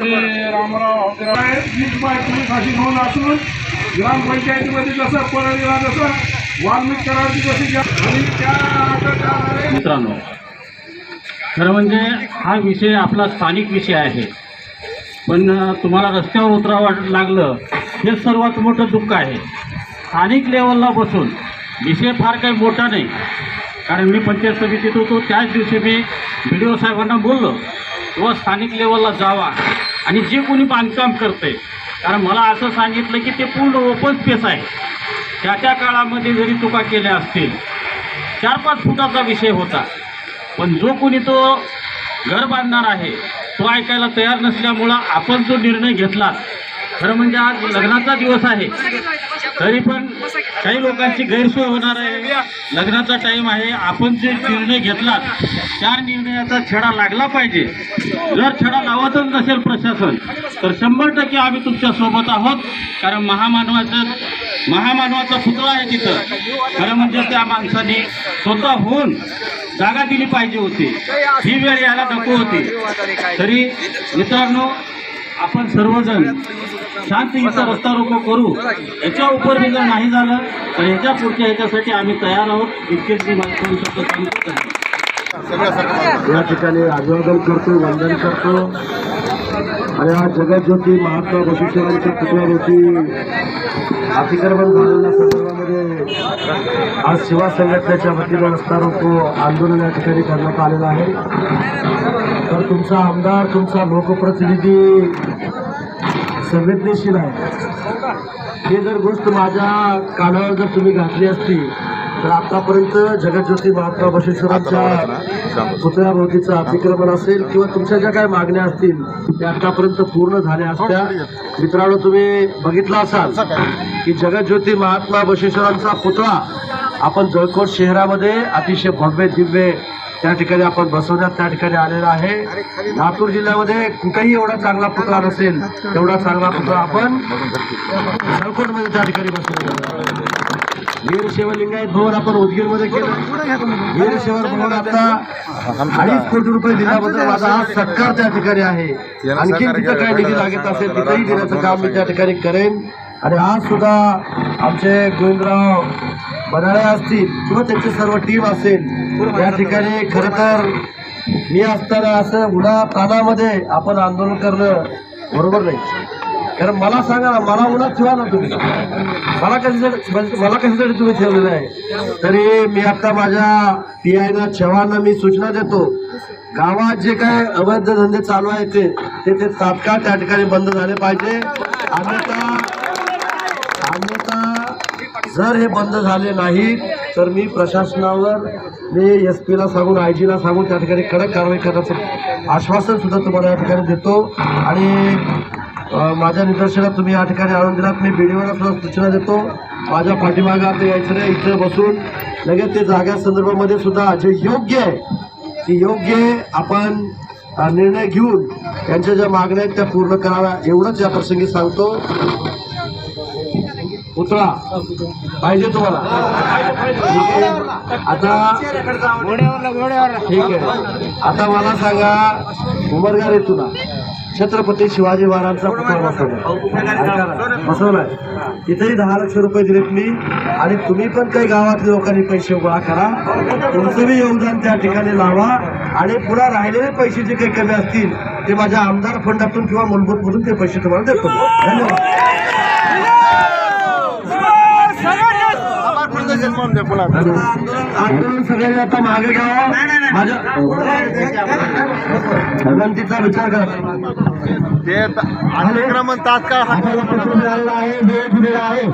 ते रामराव संघटनेचा ते रामराव खाशी नोंद असून ग्रामपंचायतीमध्ये जसं परळीला जसं वाल्मिक करायची जशी आणि त्या मित्रांनो खरं म्हणजे हा विषय आपला स्थानिक विषय आहे. पण तुम्हाला रस्त्यावर उतरावं लागलं हे सर्वात मोठं दुःख आहे. स्थानिक लेवलला बसून विषय फार काही मोठा नाही. कारण मी पंचायत समितीत होतो त्याच दिवशी मी बी डी ओ साहेबांना बोललो. किंवा स्थानिक लेवलला जावा. आणि जे कोणी बांधकाम करते कारण मला असं सांगितलं की ते पूर्ण ओपन स्पेस आहे. त्या त्या काळामध्ये जरी चुका केल्या असतील चार पाच फुटाचा विषय होता. पण जो कोणी तो घर बांधणार आहे तो ऐकायला तयार नसल्यामुळं आपण जो निर्णय घेतला खरं म्हणजे आज लग्नाचा दिवस आहे. तरी पण काही लोकांची गैरसोय होणार आहे. लग्नाचा टाईम आहे. आपण जे निर्णय घेतला त्या निर्णयाचा छडा लागला पाहिजे. जर छडा लावतच नसेल प्रशासन तर शंभर टक्के आम्ही तुमच्यासोबत आहोत. कारण महामानवाचं महामानवाचा पुतळा आहे तिथं. खरं म्हणजे त्या माणसाने स्वतः होऊन जागा दिली पाहिजे होती. ही वेळ यायला नको होती. तरी मित्रांनो आपण सर्वजण शांततेचा रस्ता रोको करू. याच्या उपर जर नाही झालं तर याच्या पुढच्या ह्याच्यासाठी आम्ही तयार आहोत. इतकेच मी करू शकतो या ठिकाणी अभिवादन करतो वंदन करतो. आणि हा जगज्योती महात्मा बसवेश्वरांच्या पुतळ्यावरती अतिक्रमण झालेल्या संदर्भामध्ये आज सेवा संघटनेच्या वतीनं रस्ता रोको आंदोलन या ठिकाणी करण्यात आलेलं आहे. तुमचा आमदार तुमचा लोकप्रतिनिधी संवेदनशील आहे. ही जर गोष्ट माझ्या कानावर जर तुम्ही घातली असती तर आतापर्यंत जगज्योती महात्मा बसवेश्वरांच्या पुतळ्याभोवतीचं अतिक्रमण असेल किंवा तुमच्या ज्या काही मागण्या असतील त्या आतापर्यंत पूर्ण झाल्या असत्या. मित्रांनो तुम्ही बघितलं असाल की जगज्योती महात्मा बसवेश्वरांचा पुतळा आपण जळकोट शहरामध्ये अतिशय भव्य दिव्य त्या ठिकाणी आपण बसवण्यात त्या ठिकाणी आलेला आहे. लातूर जिल्ह्यामध्ये कुठेही एवढा चांगला पुतळा नसेल तेवढा चांगला पुतळा आपण जळकोटमध्ये त्या ठिकाणी बसवला वीर शिवलिंगायत भवन आपण उदगीरमध्ये केलं. वीर शिवर भवन आता अडीच कोटी रुपये दिल्याबद्दल माझा हा सत्कार त्या ठिकाणी आहे. आणखी तिथं काय निधी लागत असेल तिथेही देण्याचं काम मी त्या ठिकाणी करेन. आणि आज सुद्धा आमचे गोविंदराव बनाळे असतील किंवा त्यांची सर्व टीम असेल या ठिकाणी खरं तर मी असताना असं उन्हा तानामध्ये आपण आंदोलन करणं बरोबर नाही. कारण मला सांगा ना मला उन्हात ठेवा ना तुम्ही. मला कशासाठी मला कशासाठी तुम्ही ठेवलेलं आहे? तरी मी आता माझ्या पी आयना चव्हाणना मी सूचना देतो. गावात जे काय अवैध धंदे चालू आहेत ते ते ते तात्काळ त्या ठिकाणी बंद झाले पाहिजे. अन्यथा अन्यथा जर हे बंद झाले नाहीत तर मी प्रशासनावर मी एस पीला सांगून आय जीला सांगून त्या ठिकाणी कडक कारवाई करण्याचं आश्वासन सुद्धा तुम्हाला या ठिकाणी देतो. आणि माझ्या निदर्शनात तुम्ही या ठिकाणी आणून दिलात मी बीडीओला सुद्धा सूचना देतो. माझ्या पाठीमागं आता यायचं नाही इथं बसून लगेच ते जागा संदर्भामध्ये सुद्धा जे योग्य आहे ते योग्य आपण निर्णय घेऊन त्यांच्या ज्या मागण्या आहेत त्या पूर्ण कराव्या एवढंच या प्रसंगी सांगतो. पुतळा पाहिजे तुम्हाला. आता ठीक आहे. आता मला सांगा उमरगा रे तुला. छत्रपती शिवाजी महाराजांचा पुतळा बसवला बसवलाय. तिथेही दहा लक्ष रुपये दिलेत मी. आणि तुम्ही पण काही गावातल्या लोकांनी पैसे गोळा करा. तुमचं बी योगदान त्या ठिकाणी लावा. आणि पुन्हा राहिलेले पैसे जे काही कमी असतील ते माझ्या आमदार फंडातून किंवा मूलभूत मधून ते पैसे तुम्हाला देतो. धन्यवाद. आंदोलन सगळ्यांनी आता मागे घ्यावं माझ्या विनंतीचा विचार करा अतिक्रमण तात्काळ मिळालेलं आहे वेळ दिलेला आहे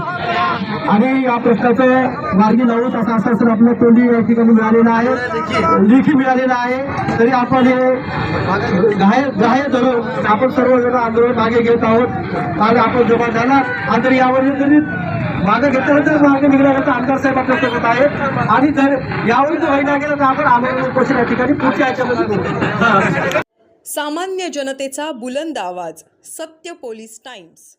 आणि या प्रश्नाचं मार्गी नऊ तास असं आपलं तोंडी या ठिकाणी मिळालेलं आहे. लेखी मिळालेलं आहे. तरी आपण हे ग्राह्य ग्राह्य धरून आपण सर्वजण आंदोलन मागे घेत आहोत. आणि आपण जमा झाला आणि जर यावर जरी मागे घेतल्यानंतर मागे निघण्यानंतर आमदार साहेब आपल्यासोबत आहेत. आणि जर यावेळी जर व्हायला गेलं तर आपण आंदोलन उपोषण या ठिकाणी पुढच्या याच्यामध्ये सामान्य जनतेचा बुलंद आवाज सत्य पोलीस टाइम्स.